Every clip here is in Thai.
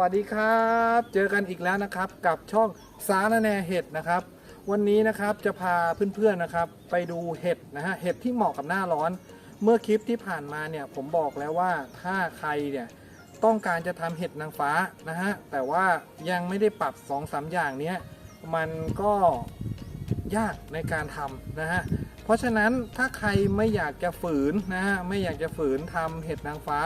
วัสดีครับ เจอกันอีกแล้วนะครับกับช่องสารแหนเห็ดนะครับ วันนี้นะครับจะพาเพื่อนๆนะครับ ไปดูเห็ดนะฮะเห็ดที่เหมาะกับหน้าร้อน เมื่อคลิปที่ผ่านมาเนี่ยผมบอกแล้วว่าถ้าใครเนี่ยต้องการจะทำเห็ดนางฟ้านะฮะแต่ว่ายังไม่ได้ปรับ2อสอย่างเนี้ยมันก็ยากในการทำนะฮะเพราะฉะนั้นถ้าใครไม่อยากจะฝืนนะฮะไม่อยากจะฝืนทำเห็ดนางฟ้า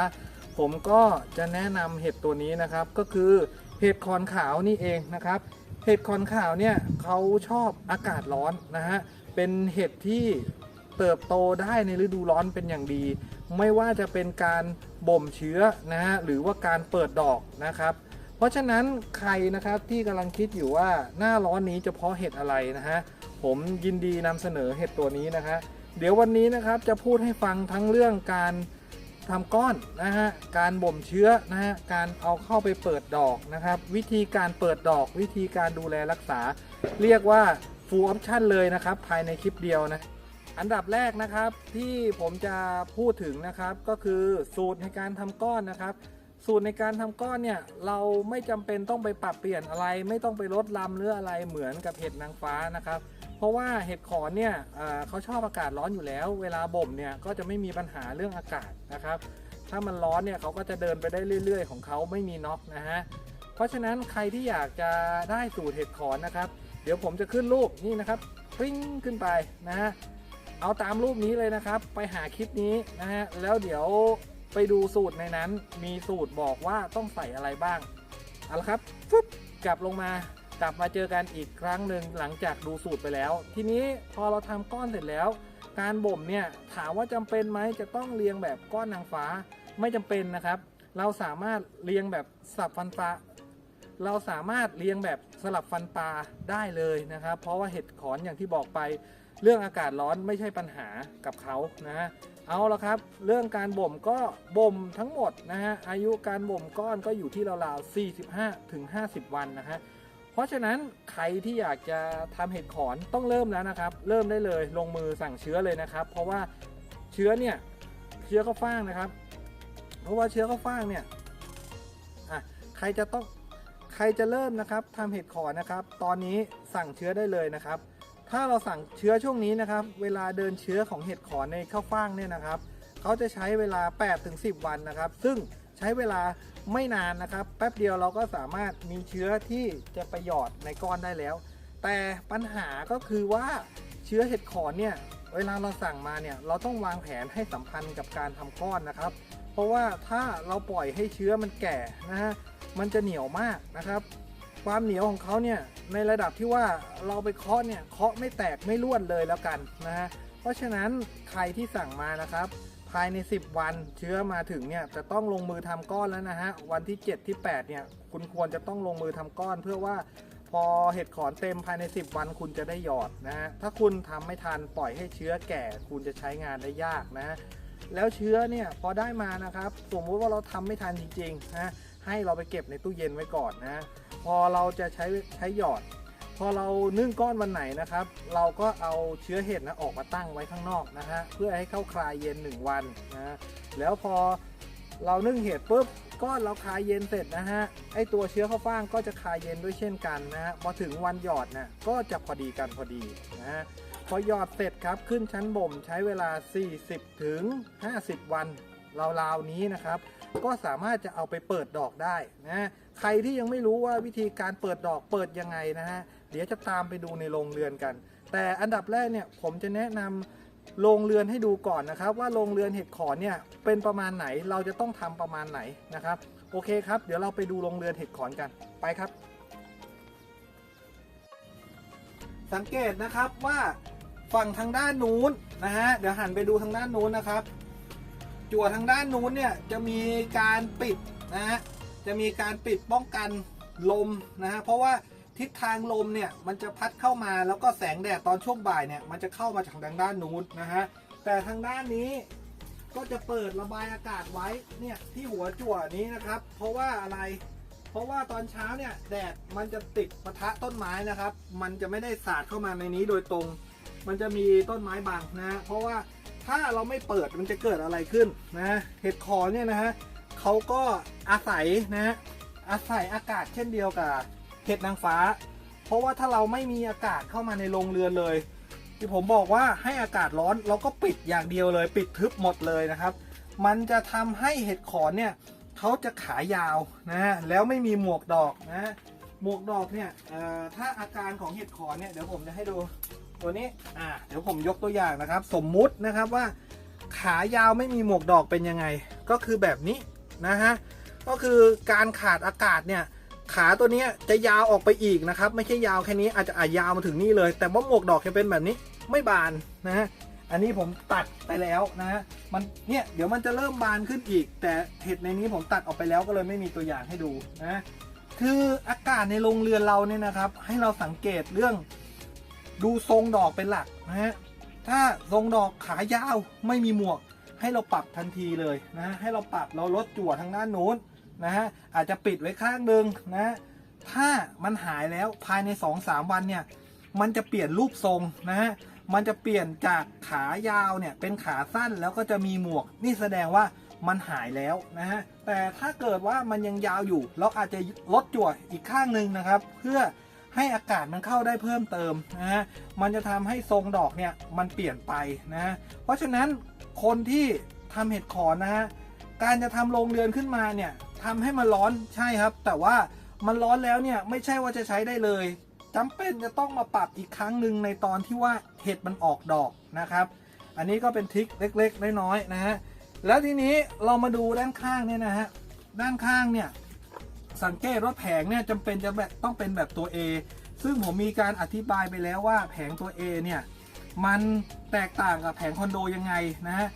ผมก็จะแนะนำเห็ดตัวนี้นะครับ ก็คือเห็ดคอนขาวนี่เองนะครับ เห็ดคอนขาวเนี่ยเขาชอบอากาศร้อนนะฮะเป็นเห็ดที่เติบโตได้ในฤดูร้อนเป็นอย่างดี ไม่ว่าจะเป็นการบ่มเชื้อนะฮะหรือว่าการเปิดดอกนะครับ เพราะฉะนั้นใครนะครับที่กำลังคิดอยู่ว่าหน้าร้อนนี้จะเพาะเห็ดอะไรนะฮะผมยินดีนำเสนอเห็ดตัวนี้นะฮะเดี๋ยววันนี้นะครับจะพูดให้ฟังทั้งเรื่องการ ทำก้อนนะฮะ การบ่มเชื้อนะฮะ การเอาเข้าไปเปิดดอกนะครับ วิธีการเปิดดอก วิธีการดูแลรักษา เรียกว่า full option เลยนะครับ ภายในคลิปเดียวนะ อันดับแรกนะครับที่ผมจะพูดถึงนะครับก็คือสูตรในการทำก้อนนะครับ สูตรในการทำก้อนเนี่ยเราไม่จำเป็นต้องไปปรับเปลี่ยนอะไร ไม่ต้องไปลดลำหรืออะไรเหมือนกับเห็ดนางฟ้านะครับ เพราะว่าเห็ดขอนเนี่ยเอ่อเขาชอบอากาศร้อนอยู่แล้ว เวลาบ่มเนี่ยก็จะไม่มีปัญหาเรื่องอากาศนะครับ ถ้ามันร้อนเนี่ยเขาก็จะเดินไปได้เรื่อย ๆ ของเขาไม่มีน็อกนะฮะเพราะฉะนั้นใครที่อยากจะได้สูตรเห็ดขอนนะครับ เดี๋ยวผมจะขึ้นรูปนี่นะครับปิ้งขึ้นไปนะฮะเอาตามรูปนี้เลยนะครับ ไปหาคลิปนี้นะฮะแล้วเดี๋ยวไปดูสูตรในนั้น มีสูตรบอกว่าต้องใส่อะไรบ้างเอาละครับฟึบกลับลงมา กลับมาเจอกันอีกครั้งหนึ่งหลังจากดูสูตรไปแล้ว ทีนี้พอเราทำก้อนเสร็จแล้ว การบ่มเนี่ยถามว่าจำเป็นไหมจะต้องเรียงแบบก้อนนางฟ้าไม่จำเป็นนะครับ เราสามารถเรียงแบบสับฟันปลาเราสามารถเรียงแบบสลับฟันปลาได้เลยนะครับ เพราะว่าเห็ดขอนอย่างที่บอกไป เรื่องอากาศร้อนไม่ใช่ปัญหากับเขานะฮะเอาละครับ เรื่องการบ่มก็บ่มทั้งหมดนะฮะอายุการบ่มก้อนก็อยู่ที่ราวๆ45ถึง50 วันนะฮะ เพราะฉะนั้นใครที่อยากจะทำเห็ดขอนต้องเริ่มแล้วนะครับ เริ่มได้เลยลงมือสั่งเชื้อเลยนะครับ เพราะว่าเชื้อเนี่ยเชื้อข้าวฟ่างนะครับ เพราะว่าเชื้อข้าวฟ่างเนี่ยอะใครจะต้องใครจะเริ่มนะครับทำเห็ดขอนนะครับ ตอนนี้สั่งเชื้อได้เลยนะครับ ถ้าเราสั่งเชื้อช่วงนี้นะครับ เวลาเดินเชื้อของเห็ดขอนในข้าวฟ่างเนี่ยนะครับเขาจะใช้เวลา 8-10 วันนะครับ ซึ่ง ใช้เวลาไม่นานนะครับ แป๊บเดียวเราก็สามารถมีเชื้อที่จะไปหยอดในก้อนได้แล้ว แต่ปัญหาก็คือว่าเชื้อเห็ดขอนเนี่ยเวลาเราสั่งมาเนี่ยเราต้องวางแผนให้สัมพันธ์กับการทำก้อนนะครับ เพราะว่าถ้าเราปล่อยให้เชื้อมันแก่นะฮะมันจะเหนียวมากนะครับ ความเหนียวของเขาเนี่ยในระดับที่ว่าเราไปเคาะเนี่ยเคาะไม่แตกไม่ร่วนเลยแล้วกันนะฮะเพราะฉะนั้นใครที่สั่งมานะครับ ภายใน 10 วันเชื้อมาถึงเนี่ยจะต้องลงมือทำก้อนแล้วนะฮะวันที่ 7 ที่ 8 เนี่ย คุณควรจะต้องลงมือทำก้อน เพื่อว่าพอเห็ดขอนเต็มภายใน 10 วันคุณจะได้หยอดนะฮะถ้าคุณทำไม่ทันปล่อยให้เชื้อแก่ คุณจะใช้งานได้ยากนะ แล้วเชื้อเนี่ยพอได้มานะครับสมมติว่าเราทำไม่ทันจริงๆนะให้เราไปเก็บในตู้เย็นไว้ก่อนนะ พอเราจะใช้ใช้หยอด พอเรานึ่งก้อนวันไหนนะครับ เราก็เอาเชื้อเห็ดนะออกมาตั้งไว้ข้างนอกนะฮะเพื่อให้เข้าคลายเย็น 1 วันนะแล้วพอเรานึ่งเห็ดปุ๊บก้อนเราคลายเย็นเสร็จนะฮะไอตัวเชื้อข้าวฟ่างก็จะคลายเย็นด้วยเช่นกันนะฮะพอถึงวันหยอดนะก็จะพอดีกันพอดีนะฮะพอหยอดเสร็จครับขึ้นชั้นบ่มใช้เวลา 40ถึง50 วันราวๆนี้นะครับ ก็สามารถจะเอาไปเปิดดอกได้นะใครที่ยังไม่รู้ว่าวิธีการเปิดดอกเปิดยังไงนะฮะ เดี๋ยวจะตามไปดูในโรงเรือนกัน แต่อันดับแรกเนี่ยผมจะแนะนำโรงเรือนให้ดูก่อนนะครับ ว่าโรงเรือนเห็ดขอนเนี่ยเป็นประมาณไหนเราจะต้องทำประมาณไหนนะครับ โอเคครับ เดี๋ยวเราไปดูโรงเรือนเห็ดขอนกันไปครับ สังเกตนะครับว่าฝั่งทางด้านนู้นนะฮะเดี๋ยวหันไปดูทางด้านนู้นนะครับ จั่วทางด้านนู้นเนี่ยจะมีการปิดนะฮะจะมีการปิดป้องกันลมนะฮะเพราะว่า ทิศทางลมเนี่ยมันจะพัดเข้ามาแล้วก็แสงแดดตอนช่วงบ่ายเนี่ยมันจะเข้ามาจากทางด้านนู้นนะฮะแต่ทางด้านนี้ก็จะเปิดระบายอากาศไว้เนี่ยที่หัวจั่วนี้นะครับ เพราะว่าอะไร เพราะว่าตอนเช้าเนี่ยแดดมันจะติดปะทะต้นไม้นะครับ มันจะไม่ได้สาดเข้ามาในนี้โดยตรง มันจะมีต้นไม้บังนะฮะเพราะว่าถ้าเราไม่เปิดมันจะเกิดอะไรขึ้นนะเห็ดคอเนี่ยนะฮะเขาก็อาศัยนะฮะอาศัยอากาศเช่นเดียวกับ เห็ดนางฟ้า เพราะว่าถ้าเราไม่มีอากาศเข้ามาในโรงเรือนเลย ที่ผมบอกว่าให้อากาศร้อนเราก็ปิดอย่างเดียวเลย ปิดทึบหมดเลยนะครับ มันจะทำให้เห็ดขอนเนี่ยเขาจะขายาวนะแล้วไม่มีหมวกดอกนะหมวกดอกเนี่ยถ้าอาการของเห็ดขอนเนี่ยเดี๋ยวผมจะให้ดูตัวนี้อ่าเดี๋ยวผมยกตัวอย่างนะครับ สมมุตินะครับว่า ขายาวไม่มีหมวกดอกเป็นยังไง ก็คือแบบนี้นะฮะก็คือการขาดอากาศเนี่ย ขาตัวนี้จะยาวออกไปอีกนะครับ ไม่ใช่ยาวแค่นี้อาจจะอะยาวมาถึงนี่เลย แต่ว่าหมวกดอกจะเป็นแบบนี้ไม่บานนะฮะอันนี้ผมตัดไปแล้วนะฮะมันเนี่ยเดี๋ยวมันจะเริ่มบานขึ้นอีก แต่เห็ดในนี้ผมตัดออกไปแล้วก็เลยไม่มีตัวอย่างให้ดูนะคืออากาศในโรงเรือนเราเนี่ยนะครับ ให้เราสังเกตเรื่องดูทรงดอกเป็นหลักนะฮะถ้าทรงดอกขายาวไม่มีหมวก ให้เราปรับทันทีเลยนะให้เราปรับเราลดจั่วทางด้านนู้น นะฮะอาจจะปิดไว้ข้างหนึ่งนะถ้ามันหายแล้วภายใน 2-3 วันเนี่ยมันจะเปลี่ยนรูปทรงนะฮะมันจะเปลี่ยนจากขายาวเนี่ยเป็นขาสั้นแล้วก็จะมีหมวก นี่แสดงว่ามันหายแล้วนะฮะแต่ถ้าเกิดว่ามันยังยาวอยู่ เราอาจจะลดจั่วอีกข้างหนึ่งนะครับ เพื่อให้อากาศมันเข้าได้เพิ่มเติมนะฮะมันจะทำให้ทรงดอกเนี่ยมันเปลี่ยนไปนะะเพราะฉะนั้นคนที่ทำเห็ดขอนนะฮะการจะทำโรงเรือนขึ้นมาเนี่ย ทำให้มันร้อนใช่ครับ แต่ว่ามันร้อนแล้วเนี่ยไม่ใช่ว่าจะใช้ได้เลยจำเป็นจะต้องมาปรับอีกครั้งหนึ่งในตอนที่ว่าเห็ดมันออกดอกนะครับ อันนี้ก็เป็นทริคเล็กๆน้อยๆนะฮะแล้วทีนี้เรามาดูด้านข้างเนี่ยนะฮะด้านข้างเนี่ยสังเกตว่าแผงเนี่ยจำเป็นจะแบบต้องเป็นแบบตัว A ซึ่งผมมีการอธิบายไปแล้วว่าแผงตัว A เนี่ยมันแตกต่างกับแผงคอนโดยังไงนะฮะ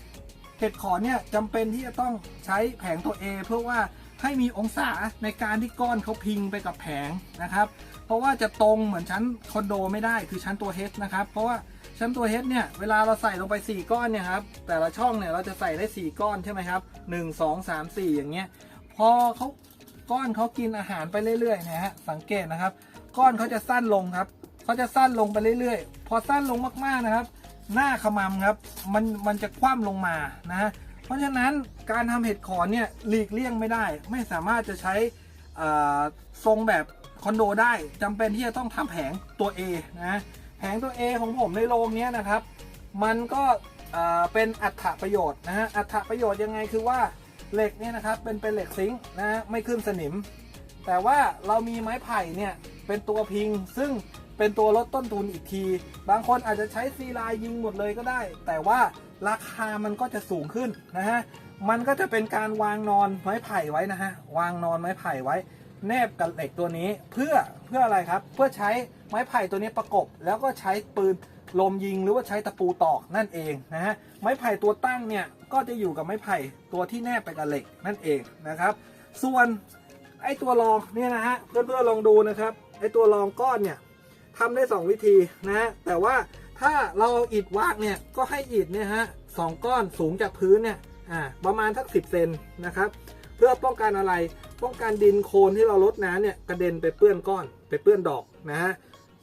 เห็ดขอนเนี่ยจำเป็นที่จะต้องใช้แผงตัว A เพื่อว่า ให้มีองศาในการที่ก้อนเขาพิงไปกับแผงนะครับ เพราะว่าจะตรงเหมือนชั้นคอนโดไม่ได้คือชั้นตัว H นะครับ เพราะว่าชั้นตัว H เนี่ยเวลาเราใส่ลงไป 4 ก้อนเนี่ยครับแต่ละช่องเนี่ยเราจะใส่ได้ 4 ก้อนใช่ไหมครับ 1 2 3 4 อย่างเงี้ยพอเขาก้อนเขากินอาหารไปเรื่อยๆนะฮะสังเกตนะครับ ก้อนเขาจะสั้นลงครับเขาจะสั้นลงไปเรื่อยๆ พอสั้นลงมากๆนะครับ หน้าขมำครับมันมันจะคว่ำลงมานะฮะ ราะฉะนั้นการทำเห็ดขอนเนี่ยหลีกเลี่ยงไม่ได้ ไม่สามารถจะใช้ทรงแบบคอนโดได้จำเป็นที่จะต้องทำแผงตัว A นะแผงตัว A ของผมในโรงนี้นะครับ มันก็เป็นอัตประโยชน์นะฮะอัตประโยชน์ยังไงคือว่าเหล็กเนี่ยนะครับเป็นเป็นเหล็กซิงค์นะฮะไม่ขึ้นสนิม แต่ว่าเรามีไม้ไผ่เนี่ยเป็นตัวพิง ซึ่งเป็นตัวลดต้นทุนอีกที บางคนอาจจะใช้ซีลายยิงหมดเลยก็ได้ แต่ว่า ราคามันก็จะสูงขึ้นนะฮะ มันก็จะเป็นการวางนอนไม้ไผ่ไว้นะฮะ วางนอนไม้ไผ่ไว้ แนบกับเหล็กตัวนี้เพื่อเพื่ออะไรครับ เพื่อใช้ไม้ไผ่ตัวนี้ประกบ แล้วก็ใช้ปืนลมยิงหรือว่าใช้ตะปูตอกนั่นเองนะฮะ ไม้ไผ่ตัวตั้งเนี่ยก็จะอยู่กับไม้ไผ่ตัวที่แนบไปกับเหล็กนั่นเองนะครับ ส่วนไอ้ตัวรองเนี่ยนะฮะเพื่อนๆลองดูนะครับไอ้ตัวรองก้อนเนี่ยทำได้ 2 วิธีนะฮะแต่ว่า ถ้าเราเอาอิฐวากเนี่ยก็ให้อิฐเนี่ยฮะสองก้อนสูงจากพื้นเนี่ยอ่าประมาณสัก10เซนนะครับ เพื่อป้องกันอะไร ป้องกันดินโคลนที่เราลดน้ำเนี่ยกระเด็นไปเปื้อนก้อนไปเปื้อนดอกนะฮะ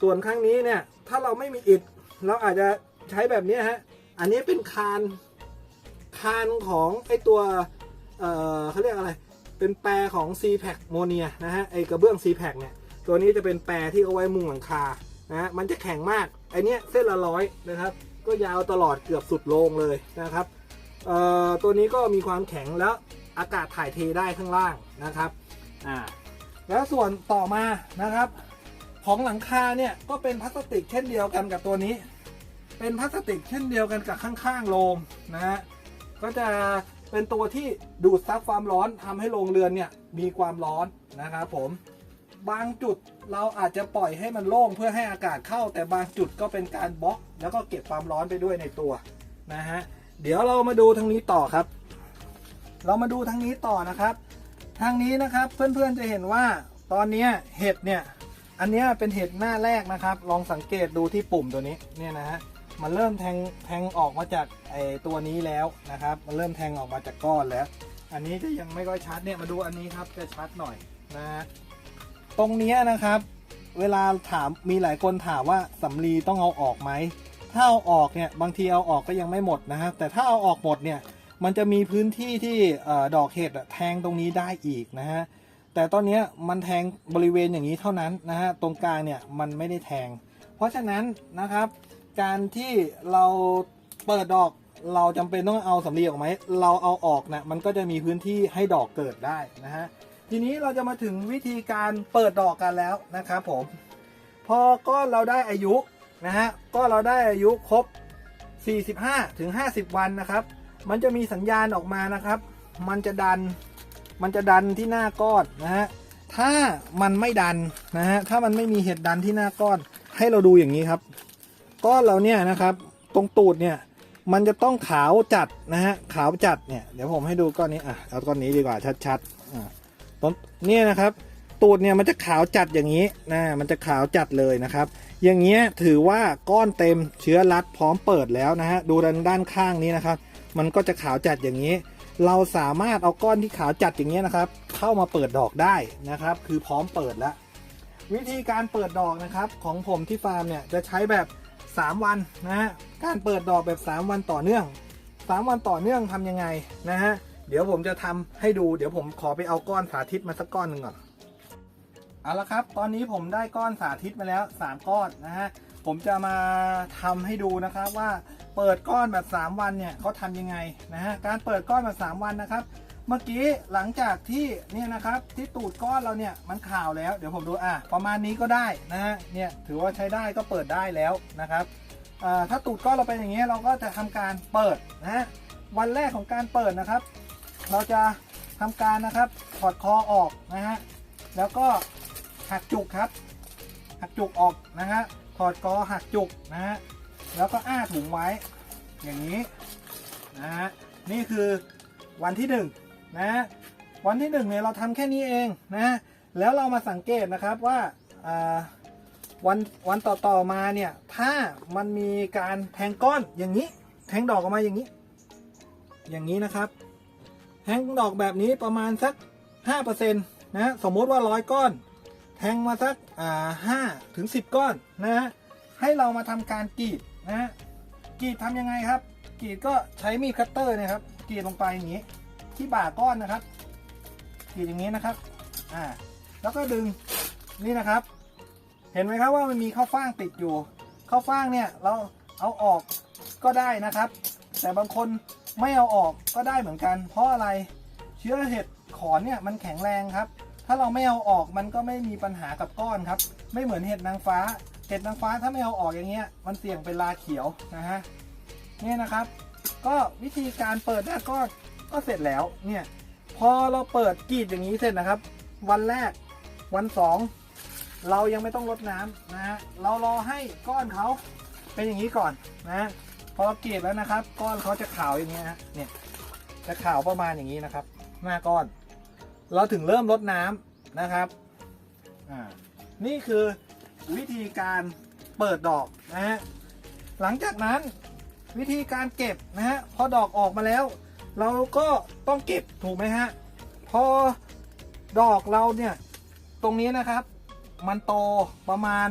ส่วนครั้งนี้เนี่ยถ้าเราไม่มีอิฐเราอาจจะใช้แบบนี้ฮะอันนี้เป็นคานคานของไอตัวเอ่อเขาเรียกอะไร เป็นแปรของ c p a c โมเนียนะฮะไอกระเบื้อง c p a c เนี่ยตัวนี้จะเป็นแปรที่เอาไว้มุงหลังคานะฮะมันจะแข็งมาก ไอเนี้ยเส้นละร้อยนะครับ ก็ยาวตลอดเกือบสุดโลงเลยนะครับเอ่อตัวนี้ก็มีความแข็งแล้วอากาศถ่ายเทได้ข้างล่างนะครับอ่าแล้วส่วนต่อมานะครับ ของหลังคาเนี่ยก็เป็นพลาสติกเช่นเดียวกันกับตัวนี้ เป็นพลาสติกเช่นเดียวกันกับข้างๆโรงนะฮะก็จะเป็นตัวที่ดูดซับความร้อนทำให้โรงเรือนเนี่ยมีความร้อนนะครับผม บางจุดเราอาจจะปล่อยให้มันโล่งเพื่อให้อากาศเข้า แต่บางจุดก็เป็นการบล็อกแล้วก็เก็บความร้อนไปด้วยในตัวนะฮะเดี๋ยวเรามาดูทางนี้ต่อครับ เรามาดูทางนี้ต่อนะครับ ทางนี้นะครับเพื่อนๆจะเห็นว่าตอนนี้เห็ดเนี่ยอันนี้เป็นเห็ดหน้าแรกนะครับ ลองสังเกตดูที่ปุ่มตัวนี้เนี่ยนะฮะมันเริ่มแทงแทงออกมาจากไอตัวนี้แล้วนะครับ มันเริ่มแทงออกมาจากก้อนแล้ว อันนี้จะยังไม่ค่อยชัดเนี่ยมาดูอันนี้ครับจะชัดหน่อยนะฮะ ตรงเนี้ยนะครับ เวลาถามมีหลายคนถามว่าสำลีต้องเอาออกไหมถ้าเอาออกเนี่ยบางทีเอาออกก็ยังไม่หมดนะฮะแต่ถ้าเอาออกหมดเนี่ยมันจะมีพื้นที่ที่ดอกเห็ดแทงตรงนี้ได้อีกนะฮะแต่ตอนนี้มันแทงบริเวณอย่างนี้เท่านั้นนะฮะตรงกลางเนี่ยมันไม่ได้แทง เพราะฉะนั้นนะครับการที่เราเปิดดอกเราจำเป็นต้องเอาสำลีออกไหมเราเอาออกนะมันก็จะมีพื้นที่ให้ดอกเกิดได้นะฮะ ทีนี้เราจะมาถึงวิธีการเปิดดอกกันแล้วนะครับผม พอก้อนเราได้อายุนะฮะก็เราได้อายุครบ 45ถึง50 วันนะครับ มันจะมีสัญญาณออกมานะครับ มันจะดันมันจะดันที่หน้าก้อนนะฮะถ้ามันไม่ดันนะฮะถ้ามันไม่มีเห็ดดันที่หน้าก้อน ให้เราดูอย่างนี้ครับ ก้อนเราเนี่ยนะครับ ตรงตูดเนี่ยมันจะต้องขาวจัดนะฮะขาวจัดเนี่ยเดี๋ยวผมให้ดูก้อนนี้อะเอาก้อนนี้ดีกว่าชัดๆอ่า ต้นเนี่ยนะครับ ตูดเนี่ยมันจะขาวจัดอย่างนี้นะมันจะขาวจัดเลยนะครับ อย่างเงี้ยถือว่าก้อนเต็มเชื้อรัดพร้อมเปิดแล้วนะฮะดูด้านด้านข้างนี้นะครับ มันก็จะขาวจัดอย่างนี้ เราสามารถเอาก้อนที่ขาวจัดอย่างเงี้ยนะครับ เข้ามาเปิดดอกได้นะครับ คือพร้อมเปิดแล้ว วิธีการเปิดดอกนะครับของผมที่ฟาร์มเนี่ยจะใช้แบบ 3 วันนะฮะการเปิดดอกแบบ 3 วันต่อเนื่อง 3 วันต่อเนื่องทำยังไงนะฮะ เดี๋ยวผมจะทำให้ดู เดี๋ยวผมขอไปเอาก้อนสาธิตมาสักก้อนหนึ่งก่อน เอาละครับ ตอนนี้ผมได้ก้อนสาธิตมาแล้ว 3 ก้อนนะฮะ ผมจะมาทำให้ดูนะครับว่าเปิดก้อนแบบ 3 วันเนี่ยเขาทำยังไงนะฮะ การเปิดก้อนแบบ 3 วันนะครับ เมื่อกี้หลังจากที่เนี่ยนะครับที่ตูดก้อนเราเนี่ยมันขาวแล้ว เดี๋ยวผมดูอะประมาณนี้ก็ได้นะฮะ เนี่ยถือว่าใช้ได้ก็เปิดได้แล้วนะครับถ้าตูดก้อนเราเป็นอย่างเงี้ยเราก็จะทำการเปิดนะฮะวันแรกของการเปิดนะครับ เราจะทำการนะครับถอดคอออกนะฮะแล้วก็หักจุกครับ หักจุกออกนะฮะถอดกอหักจุกนะฮะแล้วก็อ้าถุงไว้ อย่างนี้นะฮะนี่คือวันที่หนึ่งนะฮะวันที่หนึ่งเนี่ยเราทำแค่นี้เองนะแล้วเรามาสังเกตนะครับว่าวันวันต่อต่อมาเนี่ยถ้ามันมีการแทงก้อนอย่างนี้ แทงดอกออกมาอย่างนี้ อย่างนี้นะครับ แทงดอกแบบนี้ประมาณสัก 5%นะฮะสมมติว่าร้อยก้อน แทงมาสักอ่าห้าถึงสิบก้อนนะฮะให้เรามาทำการกรีดนะฮะกรีดทำยังไงครับกรีดก็ใช้มีดคัตเตอร์นะครับกรีดลงไปอย่างนี้ ที่บ่าก้อนนะครับกรีดอย่างนี้นะครับอ่าแล้วก็ดึงนี่นะครับ เห็นไหมครับว่ามันมีข้าวฟ่างติดอยู่ข้าวฟ่างเนี่ยเราเอาออกก็ได้นะครับ แต่บางคน ไม่เอาออกก็ได้เหมือนกัน เพราะอะไรเชื้อเห็ดขอนเนี่ยมันแข็งแรงครับ ถ้าเราไม่เอาออกมันก็ไม่มีปัญหากับก้อนครับ ไม่เหมือนเห็ดนางฟ้า เห็ดนางฟ้าถ้าไม่เอาออกอย่างเงี้ยมันเสี่ยงเป็นลาเขียวนะฮะเนี่ยนะครับ ก็วิธีการเปิดหน้าก้อนก็เสร็จแล้วเนี่ยพอเราเปิดกรีดอย่างนี้เสร็จนะครับ วันแรกวันสองเรายังไม่ต้องรดน้ำนะฮะเรารอให้ก้อนเขาเป็นอย่างนี้ก่อนนะ พอเกรีแล้วนะครับ ก้อนเขาจะขาวอย่างเงี้ยฮะเนี่ยจะขาวประมาณอย่างนี้นะครับ หน้าก้อน เราถึงเริ่มรดน้ำนะครับอ่านี่คือวิธีการเปิดดอกนะฮะหลังจากนั้นวิธีการเก็บนะฮะพอดอกออกมาแล้ว เราก็ต้องเก็บถูกไหมฮะพอดอกเราเนี่ยตรงนี้นะครับ มันโตประมาณ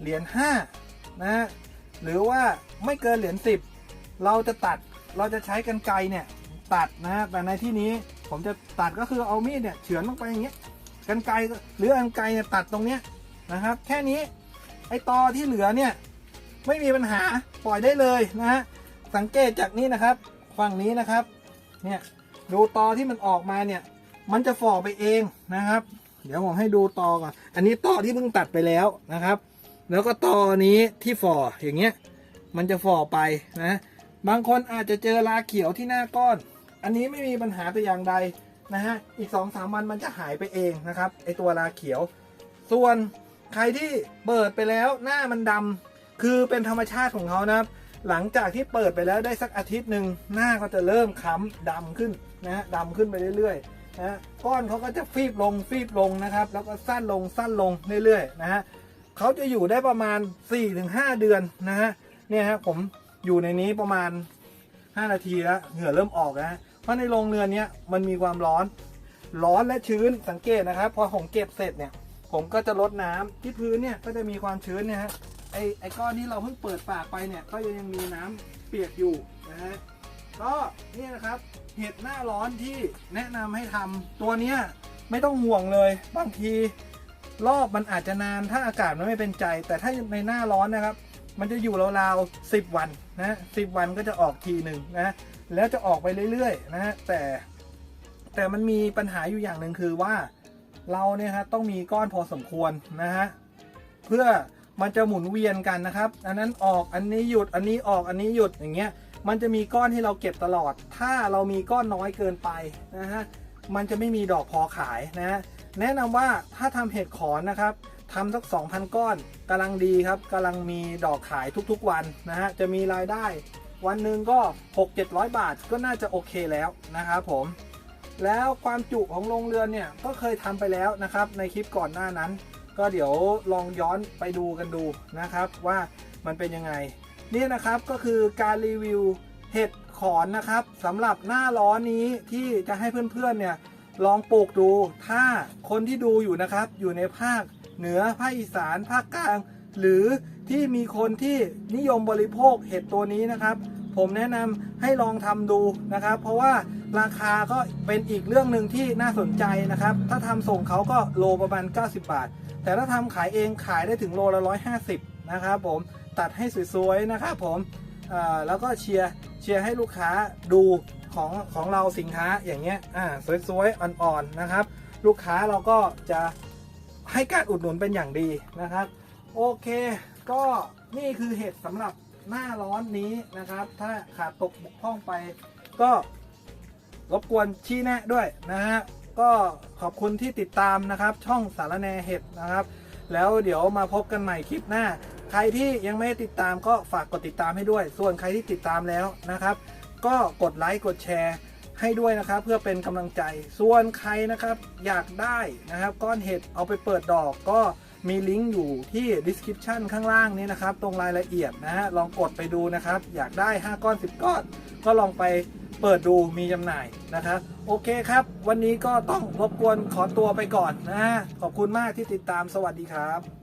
เหรียญห้านะฮะหรือว่า ไม่เกินเหรียญสิบเราจะตัดเราจะใช้กันไกเนี่ยตัดนะฮะแต่ในที่นี้ผมจะตัดก็คือเอามีดเนี่ยเฉือนลงไปอย่างเงี้ยกันไกหรือกันไกเนี่ยตัดตรงเนี้ยนะครับ แค่นี้ไอตอที่เหลือเนี่ยไม่มีปัญหาปล่อยได้เลยนะฮะสังเกตจากนี้นะครับฝั่งนี้นะครับเนี่ยดูตอที่มันออกมาเนี่ยมันจะฝ่อไปเองนะครับ เดี๋ยวผมให้ดูตอก่อนอันนี้ตอที่เพิ่งตัดไปแล้วนะครับ แล้วก็ตอนี้ที่ฝ่ออย่างเงี้ย มันจะฝ่อไปนะ บางคนอาจจะเจอราเขียวที่หน้าก้อน อันนี้ไม่มีปัญหาแต่อย่างใดนะฮะ อีก2อสามวันมันจะหายไปเองนะครับไอตัวราเขียว ส่วนใครที่เปิดไปแล้วหน้ามันดำคือเป็นธรรมชาติของเขานะครับ หลังจากที่เปิดไปแล้วได้สักอาทิตย์หนึ่งหน้าก็จะเริ่มค้ำดำขึ้นนะฮะดำขึ้นไปเรื่อยๆนะฮะก้อนเขาก็จะฟีบลงฟีบลงนะครับ แล้วก็สั้นลงสั้นลงเรื่อยๆนะฮะเขาจะอยู่ได้ประมาณ 4-5 เดือนนะฮะ เนี่ยฮะผมอยู่ในนี้ประมาณ 5 นาทีแล้วเหงื่อเริ่มออกแล้วฮะเพราะในโรงเรือนเนี้ยมันมีความร้อน ร้อนและชื้นสังเกตนะครับ พอผมเก็บเสร็จเนี่ย ผมก็จะลดน้ำที่พื้นเนี่ยก็จะมีความชื้นเนี่ยฮะไอไอก้อนที่เราเพิ่งเปิดปากไปเนี่ย ก็ยังมีน้ำเปียกอยู่นะฮะก็นี่นะครับเห็ดหน้าร้อนที่แนะนำให้ทำตัวเนี้ยไม่ต้องห่วงเลย บางทีรอบมันอาจจะนานถ้าอากาศมันไม่เป็นใจ แต่ถ้าในหน้าร้อนนะครับ มันจะอยู่ราวๆสิบวันนะสิบวันก็จะออกทีหนึ่งนะแล้วจะออกไปเรื่อยๆนะแต่แต่มันมีปัญหาอยู่อย่างหนึ่งคือว่าเราเนี่ยฮะต้องมีก้อนพอสมควรนะฮะเพื่อมันจะหมุนเวียนกันนะครับ อันนั้นออกอันนี้หยุดอันนี้ออกอันนี้หยุดอย่างเงี้ยมันจะมีก้อนที่เราเก็บตลอด ถ้าเรามีก้อนน้อยเกินไปนะฮะมันจะไม่มีดอกพอขายนะฮะแนะนำว่าถ้าทำเห็ดขอนนะครับ ทำสัก 2,000 ก้อนกำลังดีครับกำลังมีดอกขายทุกๆวันนะฮะจะมีรายได้วันหนึ่งก็ 6-700 บาทก็น่าจะโอเคแล้วนะครับผม แล้วความจุของโรงเรือนเนี่ยก็เคยทำไปแล้วนะครับ ในคลิปก่อนหน้านั้น ก็เดี๋ยวลองย้อนไปดูกันดูนะครับว่ามันเป็นยังไง นี่นะครับก็คือการรีวิวเห็ดขอนนะครับสำหรับหน้าร้อนนี้ที่จะให้เพื่อนๆเนี่ยลองปลูกดู ถ้าคนที่ดูอยู่นะครับอยู่ในภาค เหนือภาคอีสานภาคกลาง หรือที่มีคนที่นิยมบริโภคเห็ดตัวนี้นะครับ ผมแนะนำให้ลองทำดูนะครับ เพราะว่าราคาก็เป็นอีกเรื่องหนึ่งที่น่าสนใจนะครับ ถ้าทำส่งเขาก็โลประมาณ 90 บาท แต่ถ้าทำขายเองขายได้ถึงโลละ 150 นะครับผมตัดให้สวยๆนะครับผมแล้วก็เชียร์เชียร์ให้ลูกค้าดูของของเราสินค้าอย่างเงี้ยอ่าสวยๆอ่อนๆนะครับ ลูกค้าเราก็จะ ให้การอุดหนุนเป็นอย่างดีนะครับ โอเค ก็นี่คือเห็ดสำหรับหน้าร้อนนี้นะครับ ถ้าขาดตกบกพร่องไปก็รบกวนชี้แนะด้วยนะฮะก็ขอบคุณที่ติดตามนะครับ ช่องสารแนเห็ดนะครับ แล้วเดี๋ยวมาพบกันใหม่คลิปหน้า ใครที่ยังไม่ติดตามก็ฝากกดติดตามให้ด้วย ส่วนใครที่ติดตามแล้วนะครับ ก็กดไลค์กดแชร์ ให้ด้วยนะครับ เพื่อเป็นกำลังใจส่วนใครนะครับอยากได้นะครับก้อนเห็ดเอาไปเปิดดอกก็มีลิงก์อยู่ที่ description ข้างล่างนี้นะครับ ตรงรายละเอียดนะฮะลองกดไปดูนะครับ อยากได้ 5 ก้อน 10 ก้อน ก็ลองไปเปิดดูมีจำหน่ายนะครับ โอเคครับ วันนี้ก็ต้องรบกวนขอตัวไปก่อนนะฮะขอบคุณมากที่ติดตามสวัสดีครับ